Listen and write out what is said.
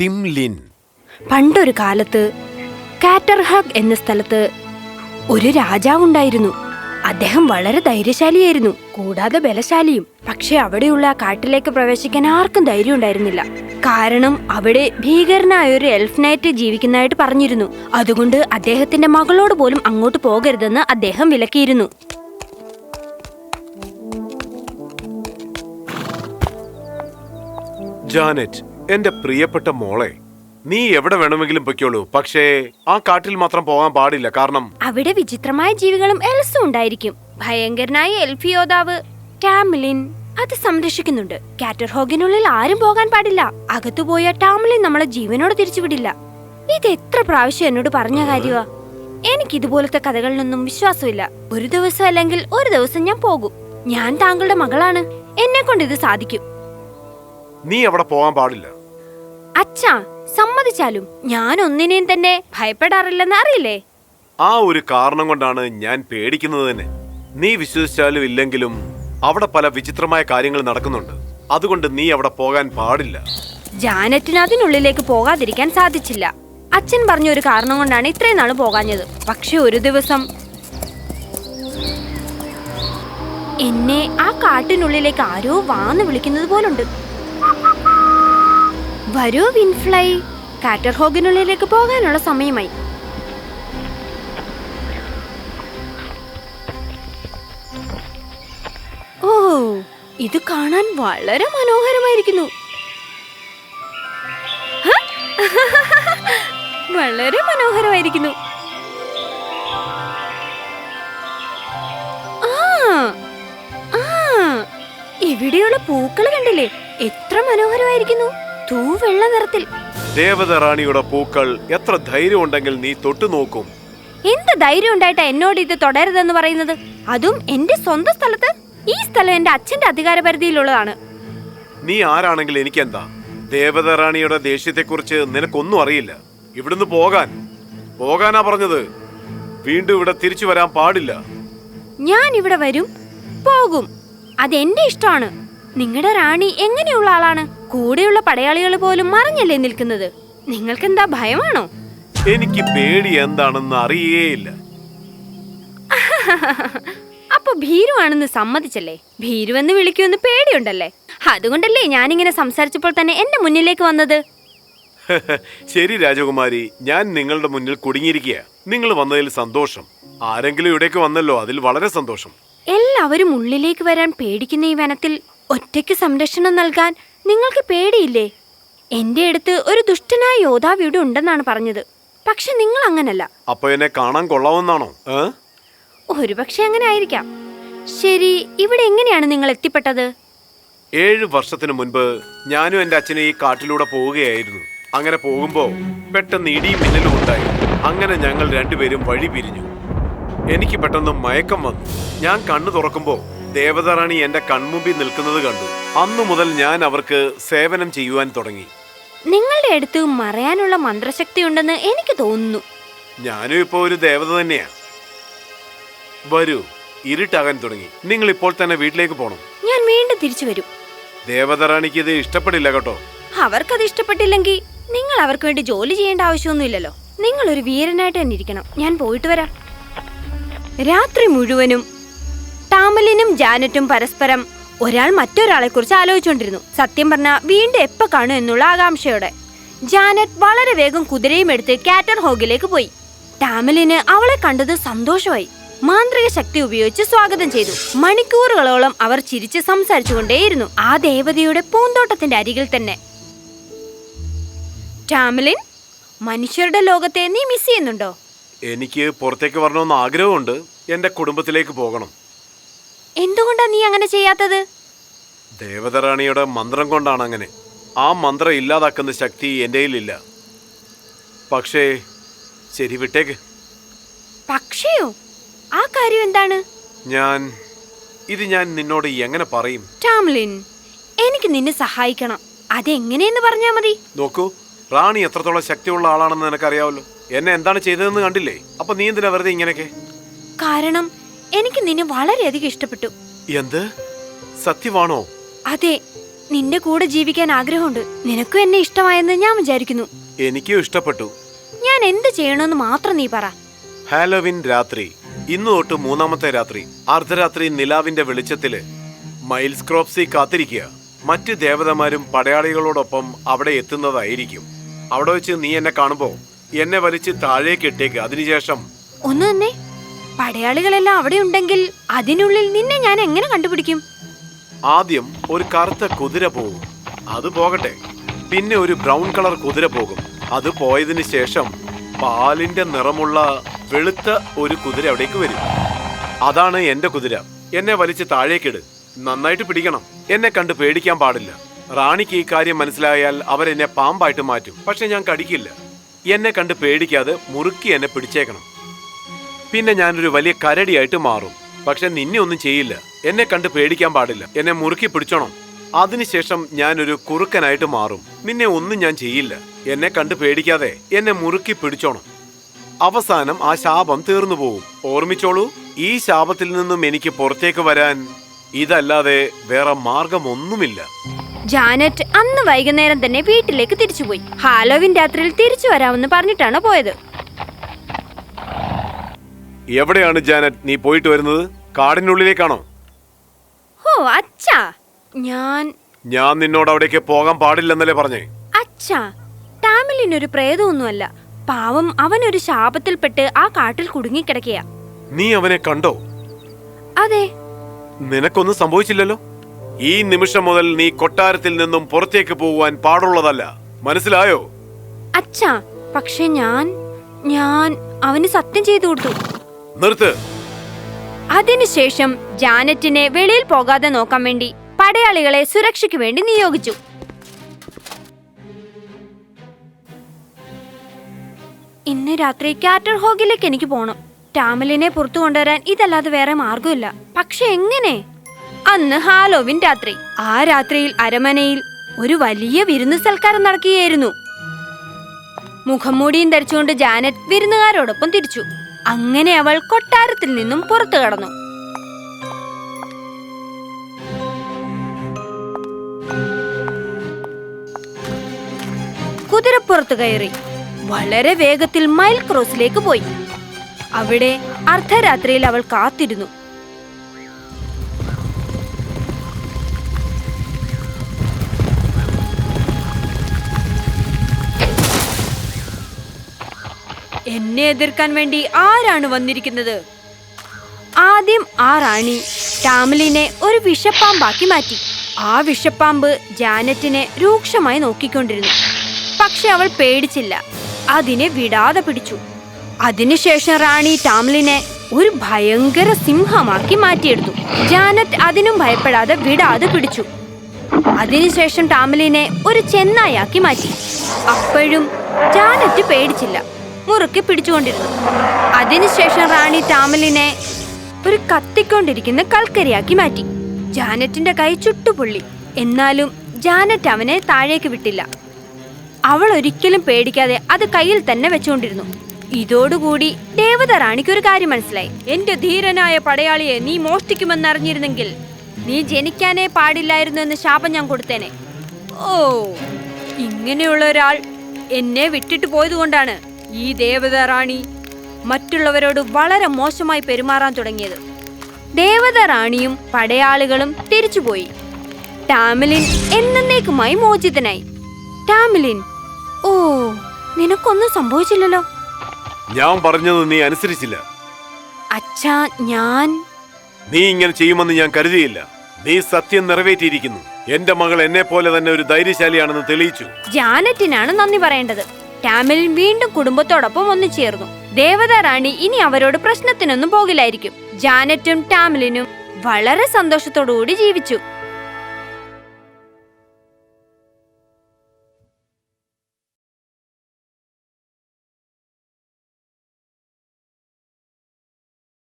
Tim Lin. പണ്ടൊരു കാലത്ത് കാറ്റർഹഗ് എന്ന സ്ഥലത്ത് ഒരു രാജാവുണ്ടായിരുന്നു. അദ്ദേഹം വളരെ ധൈര്യശാലിയായിരുന്നു കൂടാതെ ബലശാലിയും. പക്ഷെ അവിടെയുള്ള കാട്ടിലേക്ക് പ്രവേശിക്കാൻ ആർക്കും ധൈര്യം ഉണ്ടായിരുന്നില്ല. കാരണം അവിടെ ഭീകരനായ ഒരു എൽഫ് നൈറ്റ് ജീവിക്കുന്നതായിട്ട് പറഞ്ഞിരുന്നു. അതുകൊണ്ട് അദ്ദേഹത്തിന്റെ മകളോട് പോലും അങ്ങോട്ട് പോകരുതെന്ന് അദ്ദേഹം വിലക്കിയിരുന്നു. ജാനറ്റ് എന്റെ പ്രിയപ്പെട്ട മോളെ നീ എവിടെ വേണമെങ്കിലും പൊയ്ക്കോളൂ. പക്ഷേ ആ കാട്ടിൽ മാത്രം പോകാൻ പാടില്ല. കാരണം അവിടെ വിചിത്രമായ ജീവികളും എൽസും ഉണ്ടായിരിക്കും. ഭയങ്കരനായ എൽഫ് യോദാവ് ടാമിലിൻ അത് സംരക്ഷിക്കുന്നുണ്ട്. കാറ്റർഹോഗിനുള്ളിൽ ആരും പോകാൻ പാടില്ല. അകത്തു പോയ ടാമിലിൻ നമ്മളെ ജീവനോട് തിരിച്ചുവിടില്ല. ഇത് എത്ര പ്രാവശ്യം എന്നോട് പറഞ്ഞ കാര്യമാ എനിക്ക് ഇതുപോലത്തെ കഥകളിലൊന്നും വിശ്വാസമില്ല. ഒരു ദിവസം അല്ലെങ്കിൽ ഒരു ദിവസം ഞാൻ പോകും. ഞാൻ താങ്കളുടെ മകളാണ്. എന്നെ കൊണ്ട് ഇത് സാധിക്കും. നീ അവിടെ പോകാൻ പാടില്ല. അച്ഛാ സമ്മതിച്ചാലും ഞാൻ ഒന്നിനെയും തന്നെ ഭയപ്പെടാറില്ലെന്ന് അറിയില്ലേ? ആ ഒരു കാരണം കൊണ്ടാണ് ഞാൻ പേടിക്കുന്നത് തന്നെ. നീ വിശ്വസിച്ചാലും ഇല്ലെങ്കിലും അവിടെ പല വിചിത്രമായ കാര്യങ്ങൾ നടക്കുന്നുണ്ട്. അതുകൊണ്ട് നീ അവിടെ പോകാൻ പാടില്ല. ജാനറ്റിന് അതിനുള്ളിലേക്ക് പോകാതിരിക്കാൻ സാധിച്ചില്ല. അച്ഛൻ പറഞ്ഞ ഒരു കാരണം കൊണ്ടാണ് ഇത്രയും നാൾ പോകാഞ്ഞത്. പക്ഷെ ഒരു ദിവസം എന്നെ ആ കാട്ടിനുള്ളിലേക്ക് ആരോ വാന്ന് വിളിക്കുന്നത് പോലുണ്ട്. വരൂ വിൻഫ്ലൈ. കാറ്റർഹോഗിനുള്ളിലേക്ക് പോകാനുള്ള സമയമായി. ഓ ഇത് കാണാൻ വളരെ മനോഹരമായിരിക്കുന്നു? വളരെ മനോഹരമായിരിക്കുന്നു. ഇവിടെയുള്ള പൂക്കൾ കണ്ടില്ലേ? എത്ര മനോഹരമായിരിക്കുന്നു. തൂവെള്ള നിറത്തിൽ ദേവത റാണിയുടെ പൂക്കൾ എത്ര ധൈര്യമുണ്ടെങ്കിൽ നീ തൊട്ടു നോക്കും. എന്ത് ധൈര്യം ഉണ്ടായിട്ടാ എന്നോട് ഇത് തുടരുതെന്ന് പറയുന്നത്? അതും എന്റെ സ്വന്തം സ്ഥലത്ത്? ഈ സ്ഥലം എന്റെ അച്ഛന്റെ അധികാര പരിധിയിലുള്ളതാണ് നീ ആരാണെങ്കിൽ എനിക്കെന്താ? ദേവത റാണിയുടെ ദേഷ്യത്തെക്കുറിച്ച് നിനക്കൊന്നും അറിയില്ല. ഇവിടുന്ന് പോകാൻ. പോകാനാ പറഞ്ഞത്. വീണ്ടും ഇവിടെ തിരിച്ചു വരാൻ പാടില്ല. ഞാൻ ഇവിടെ വരും. പോകും. അതെന്റെ ഇഷ്ടമാണ്. നിങ്ങളുടെ റാണി എങ്ങനെയുള്ള ആളാണ്? കൂടെയുള്ള പടയാളികൾ പോലും മറിഞ്ഞല്ലേ നിൽക്കുന്നത്? നിങ്ങൾക്ക് എന്താ ഭയമാണോ? എനിക്ക് പേടി എന്താണെന്ന് അറിയേയില്ല. അപ്പൊ ഭീരുവാണെന്ന് സമ്മതിച്ചല്ലേ? ഭീരുവെന്ന് വിളിക്കുമെന്ന് പേടിയുണ്ടല്ലേ? അതുകൊണ്ടല്ലേ ഞാനിങ്ങനെ സംസാരിച്ചപ്പോൾ തന്നെ എന്റെ മുന്നിലേക്ക് വന്നത്? ശരി രാജകുമാരി ഞാൻ നിങ്ങളുടെ മുന്നിൽ കുടുങ്ങിയിരിക്കുക. നിങ്ങൾ വന്നതിൽ സന്തോഷം. ആരെങ്കിലും ഇവിടേക്ക് വന്നല്ലോ അതിൽ വളരെ സന്തോഷം. എല്ലാവരും ഉള്ളിലേക്ക് വരാൻ പേടിക്കുന്ന ഈ വനത്തിൽ ഒറ്റയ്ക്ക് സംരക്ഷണം നൽകാൻ നിങ്ങൾക്ക് പേടിയില്ലേ? എന്റെ അടുത്ത് ഒരു ദുഷ്ടനായ യോദ്ധാവ് ഇവിടെ ഉണ്ടെന്നാണ് പറഞ്ഞത്. പക്ഷെ നിങ്ങൾ അങ്ങനല്ല. അപ്പൊ എന്നെ കാണാൻ കൊള്ളാവുന്നാണോ ഏ? ഒരുപക്ഷെ അങ്ങനെ ആയിരിക്കാം. ശരി ഇവിടെ എങ്ങനെയാണ് നിങ്ങൾ എത്തിപ്പെട്ടത്? ഏഴ് വർഷത്തിന് മുൻപ് ഞാനും എന്റെ അച്ഛനും ഈ കാട്ടിലൂടെ പോവുകയായിരുന്നു. അങ്ങനെ പോകുമ്പോ പെട്ടെന്ന് ഇടിയും മിന്നലും ഉണ്ടായി. അങ്ങനെ ഞങ്ങൾ രണ്ടുപേരും വഴി പിരിഞ്ഞു. എനിക്ക് പെട്ടെന്ന് മയക്കം വന്നു. ഞാൻ കണ്ണു തുറക്കുമ്പോ ദേവതറാണി എന്റെ കൺമുമ്പിൽ നിൽക്കുന്നത് കണ്ടു. അന്നു മുതൽ ഞാൻ അവർക്ക് സേവനം ചെയ്യുവാൻ തുടങ്ങി. നിങ്ങളുടെ അടുത്ത് മറയാനുള്ള മന്ത്രശക്തി ഉണ്ടെന്ന് എനിക്ക് തോന്നുന്നു. ഞാനും ഇപ്പോൾ ഒരു ദേവത തന്നെയാ. വരൂ ഇരുട്ടാകാൻ തുടങ്ങി. നിങ്ങൾ ഇപ്പോൾ തന്നെ വീട്ടിലേക്ക് പോണം. ഞാൻ വീണ്ടും തിരിച്ചു വരും. ദേവതറാണിക്ക് ഇത് ഇഷ്ടപ്പെടില്ല കേട്ടോ. അവർക്കത് ഇഷ്ടപ്പെട്ടില്ലെങ്കിൽ നിങ്ങൾ അവർക്ക് വേണ്ടി ജോലി ചെയ്യേണ്ട ആവശ്യമൊന്നുമില്ലല്ലോ. നിങ്ങൾ ഒരു വീരനായിട്ട് തന്നെ ഇരിക്കണം. ഞാൻ പോയിട്ട് വരാം. രാത്രി മുഴുവനും ടാമലിനും ജാനറ്റും പരസ്പരം ഒരാൾ മറ്റൊരാളെ കുറിച്ച് ആലോചിച്ചുകൊണ്ടിരുന്നു. സത്യം പറഞ്ഞ വീണ്ടും എപ്പോൾ കാണും എന്നുള്ള ആകാംക്ഷയോടെ. ജാനറ്റ് വളരെ വേഗം കുതിരയും എടുത്ത് കാറ്റർ ഹോഗിലേക്ക് പോയി. ടാമലിന് അവളെ കണ്ടത് സന്തോഷമായി. മാന്ത്രിക ശക്തി ഉപയോഗിച്ച് സ്വാഗതം ചെയ്തു. മണിക്കൂറുകളോളം അവർ ചിരിച്ച് സംസാരിച്ചുകൊണ്ടേയിരുന്നു ആ ദേവതയുടെ പൂന്തോട്ടത്തിന്റെ അരികിൽ തന്നെ. ടാമലിൻ മനുഷ്യരുടെ ലോകത്തെ നീ മിസ് ചെയ്യുന്നുണ്ടോ? എനിക്ക് പുറത്തേക്ക് വരണമെന്ന് ആഗ്രഹമുണ്ട്. എന്റെ കുടുംബത്തിലേക്ക് പോകണം. എന്തുകൊണ്ടാ നീ അങ്ങനെ ചെയ്യാത്തത്? ദേവതറാണിയുടെ മന്ത്രം കൊണ്ടാണ് അങ്ങനെ. ആ മന്ത്രം ഇല്ലാതാക്കുന്ന ശക്തി എന്റെ ഇല്ല പക്ഷേ ശരി വിട്ടേക്ക്. പക്ഷേയോ? ആ കാര്യം എന്താണ്? ഞാൻ ഇത് ഞാൻ നിന്നോട് എങ്ങനെ പറയും? ടാംലിൻ എനിക്ക് നിന്നെ സഹായിക്കണം. അതെങ്ങനെയെന്ന് പറഞ്ഞാ മതി. നോക്കൂ റാണി എത്രത്തോളം ശക്തിയുള്ള ആളാണെന്ന് നിനക്കറിയാവല്ലോ. എന്നെ എന്താണ് ചെയ്തതെന്ന് കണ്ടില്ലേ? അപ്പൊ നീ എന്തിനാ വെറുതെ ഇങ്ങനെയൊക്കെ? കാരണം എനിക്ക് നിന്നെ വളരെയധികം ഇഷ്ടപ്പെട്ടു. എന്ത്? സത്യമാണോ? അതെ നിന്റെ കൂടെ ജീവിക്കാൻ ആഗ്രഹമുണ്ട്. നിനക്കും എന്നെ ഇഷ്ടമായെന്ന് ഞാൻ വിചാരിക്കുന്നു. എനിക്കും ഇഷ്ടപ്പെട്ടു. ഞാൻ എന്ത് ചെയ്യണമെന്ന് മാത്രം നീ പറ. ഹാലോവിൻ രാത്രി. ഇന്ന് തൊട്ട് മൂന്നാമത്തെ രാത്രി. അർദ്ധരാത്രി നിലാവിന്റെ വെളിച്ചത്തിൽ മൈൽസ് ക്രോപ്സി കാത്തിരിക്കുക. മറ്റ് ദേവതമാരും പടയാളികളോടൊപ്പം അവിടെ എത്തുന്നതായിരിക്കും. അവിടെ വെച്ച് നീ എന്നെ കാണുമ്പോ എന്നെ വലിച്ച് താഴേക്ക് ഇട്ടേക്ക്. അതിനുശേഷം ഒന്ന് തന്നെ. പടയാളികളെല്ലാം അവിടെ ഉണ്ടെങ്കിൽ അതിനുള്ളിൽ നിന്നെ ഞാൻ എങ്ങനെ കണ്ടുപിടിക്കും? ആദ്യം ഒരു കറുത്ത കുതിര പോകും അത് പോകട്ടെ. പിന്നെ ഒരു ബ്രൗൺ കളർ കുതിര പോകും. അത് പോയതിന് ശേഷം പാലിന്റെ നിറമുള്ള വെളുത്ത ഒരു കുതിര അവിടേക്ക് വരും. അതാണ് എന്റെ കുതിര. എന്നെ വലിച്ച് താഴേക്കിട്. നന്നായിട്ട് പിടിക്കണം. എന്നെ കണ്ട് പേടിക്കാൻ പാടില്ല. റാണിക്ക് ഈ കാര്യം മനസ്സിലായാൽ അവരെന്നെ പാമ്പായിട്ട് മാറ്റും. പക്ഷെ ഞാൻ കടിക്കില്ല. എന്നെ കണ്ട് പേടിക്കാതെ മുറുക്കി എന്നെ പിടിച്ചേക്കണം. പിന്നെ ഞാനൊരു വലിയ കരടിയായിട്ട് മാറും. പക്ഷെ നിന്നെ ഒന്നും ചെയ്യില്ല. എന്നെ കണ്ട് പേടിക്കാൻ പാടില്ല. എന്നെ മുറുക്കി പിടിച്ചോണം. അതിനുശേഷം ഞാനൊരു കുറുക്കനായിട്ട് മാറും. നിന്നെ ഒന്നും ഞാൻ ചെയ്യില്ല. എന്നെ കണ്ട് പേടിക്കാതെ എന്നെ മുറുക്കി പിടിച്ചോണം. അവസാനം ആ ശാപം തീർന്നു പോകും ഓർമ്മിച്ചോളൂ ഈ ശാപത്തിൽ നിന്നും എനിക്ക് പുറത്തേക്ക് വരാൻ ഇതല്ലാതെ വേറെ മാർഗമൊന്നുമില്ല. ജാനറ്റ് അന്ന് വൈകുന്നേരം തന്നെ വീട്ടിലേക്ക് തിരിച്ചുപോയി. ഹാലോവിൻ രാത്രിയിൽ തിരിച്ചു വരാമെന്ന് പറഞ്ഞിട്ടാണ് പോയത്? എവിടെയാണ് ജാനറ്റ്? നീ പോയിട്ട് വരുന്നത് കാടിനുള്ളിലേക്കാണോ? ഓ അച്ഛാ. ഞാൻ ഞാൻ നിന്നോട് അവിടേക്ക് പോകാൻ പാടില്ലെന്നല്ലേ പറഞ്ഞേ? അച്ഛാ ടാമിലിനൊരു പ്രേതമൊന്നുമല്ല. പാവം അവനൊരു ശാപത്തിൽപ്പെട്ട് ആ കാട്ടിൽ കുടുങ്ങിക്കിടക്കുക നീ അവനെ കണ്ടോ? അതെ. നിനക്കൊന്നും സംഭവിച്ചില്ലല്ലോ? ഈ നിമിഷം മുതൽ നീ കൊട്ടാരത്തിൽ നിന്നും പുറത്തേക്ക് പോകുവാൻ പാടുള്ളതല്ല. മനസ്സിലായോ? അച്ഛാ പക്ഷെ ഞാൻ ഞാൻ അവന് സത്യം ചെയ്തു കൊടുത്തു. നിർത്ത്. അതിനുശേഷം ജാനറ്റിനെ വെളിയിൽ പോകാതെ നോക്കാൻ വേണ്ടി പടയാളികളെ സുരക്ഷയ്ക്ക് വേണ്ടി നിയോഗിച്ചു. ഇന്ന് രാത്രി കാറ്റർ ഹോഗിലേക്ക് എനിക്ക് പോണം. ടാമലിനെ പുറത്തു കൊണ്ടുവരാൻ ഇതല്ലാതെ വേറെ മാർഗമില്ല പക്ഷെ എങ്ങനെ? അന്ന് ഹാലോവിൻ രാത്രി. ആ രാത്രിയിൽ അരമനയിൽ ഒരു വലിയ വിരുന്ന് സൽക്കാരം നടക്കുകയായിരുന്നു. മുഖംമൂടിയും ധരിച്ചുകൊണ്ട് ജാനറ്റ് വിരുന്നുകാരോടൊപ്പം തിരിച്ചു. അങ്ങനെ അവൾ കൊട്ടാരത്തിൽ നിന്നും പുറത്തു കടന്നു. കുതിരപ്പുറത്ത് കയറി വളരെ വേഗത്തിൽ മൈൽ ക്രോസിലേക്ക് പോയി. അവിടെ അർദ്ധരാത്രിയിൽ അവൾ കാത്തിരുന്നു. എന്നെ എതിർക്കാൻ വേണ്ടി ആരാണ് വന്നിരിക്കുന്നത്? ആദ്യം ആ റാണി ടാമലിനെ ഒരു വിഷപ്പാമ്പാക്കി മാറ്റി. ആ വിഷപ്പാമ്പ് ജാനറ്റിനെ രൂക്ഷമായി നോക്കിക്കൊണ്ടിരുന്നു. പക്ഷെ അവൾ പേടിച്ചില്ല. അതിനെ വിടാതെ പിടിച്ചു. അതിനുശേഷം റാണി ടാമലിനെ ഒരു ഭയങ്കര സിംഹമാക്കി മാറ്റിയെടുത്തു. ജാനറ്റ് അതിനും ഭയപ്പെടാതെ വിടാതെ പിടിച്ചു. അതിനുശേഷം ടാമലിനെ ഒരു ചെന്നായാക്കി മാറ്റി. അപ്പോഴും ജാനറ്റ് പേടിച്ചില്ല. മുറുക്കി പിടിച്ചുകൊണ്ടിരുന്നു. അതിനുശേഷം റാണി ടാമലിനെ ഒരു കത്തിക്കൊണ്ടിരിക്കുന്ന കൽക്കരിയാക്കി മാറ്റി. ജാനറ്റിന്റെ കൈ ചുട്ടുപൊള്ളി. എന്നാലും ജാനറ്റ് അവനെ താഴേക്ക് വിട്ടില്ല. അവൾ ഒരിക്കലും പേടിക്കാതെ അത് കയ്യിൽ തന്നെ വെച്ചുകൊണ്ടിരുന്നു. ഇതോടുകൂടി ദേവത റാണിക്ക് ഒരു കാര്യം മനസ്സിലായി. എന്റെ ധീരനായ പടയാളിയെ നീ മോഷ്ടിക്കുമെന്നറിഞ്ഞിരുന്നെങ്കിൽ നീ ജനിക്കാനേ പാടില്ലായിരുന്നു എന്ന് ശാപം ഞാൻ കൊടുത്തേനെ. ഓ ഇങ്ങനെയുള്ള ഒരാൾ എന്നെ വിട്ടിട്ട് പോയതുകൊണ്ടാണ് ഈ ദേവത റാണി മറ്റുള്ളവരോട് വളരെ മോശമായി പെരുമാറാൻ തുടങ്ങിയത്. ദേവത റാണിയും പടയാളികളും തിരിച്ചുപോയി. ടാമിലിൻ എന്നേക്കുമായി മോചിതനായി. ടാമിലിൻ ഓ നിനക്കൊന്നും സംഭവിച്ചില്ലല്ലോ? ഞാൻ പറഞ്ഞത് നീ അനുസരിച്ചില്ല. അച്ഛാ ഞാൻ? നീ ഇങ്ങനെ ചെയ്യുമെന്ന് ഞാൻ കരുതിയില്ല. നീ സത്യം നിറവേറ്റിയിരിക്കുന്നു. എന്റെ മകൾ എന്നെ പോലെ തന്നെ ഒരു ധൈര്യശാലിയാണെന്ന് തെളിയിച്ചു. ജാനറ്റിനാണ് നന്ദി പറയേണ്ടത്. ടാമിലിൻ വീണ്ടും കുടുംബത്തോടൊപ്പം ഒന്നു ചേർന്നു. ദേവത റാണി ഇനി അവരോട് പ്രശ്നത്തിനൊന്നും പോകില്ലായിരിക്കും. ജാനറ്റും ടാമിലിനും വളരെ സന്തോഷത്തോടുകൂടി ജീവിച്ചു.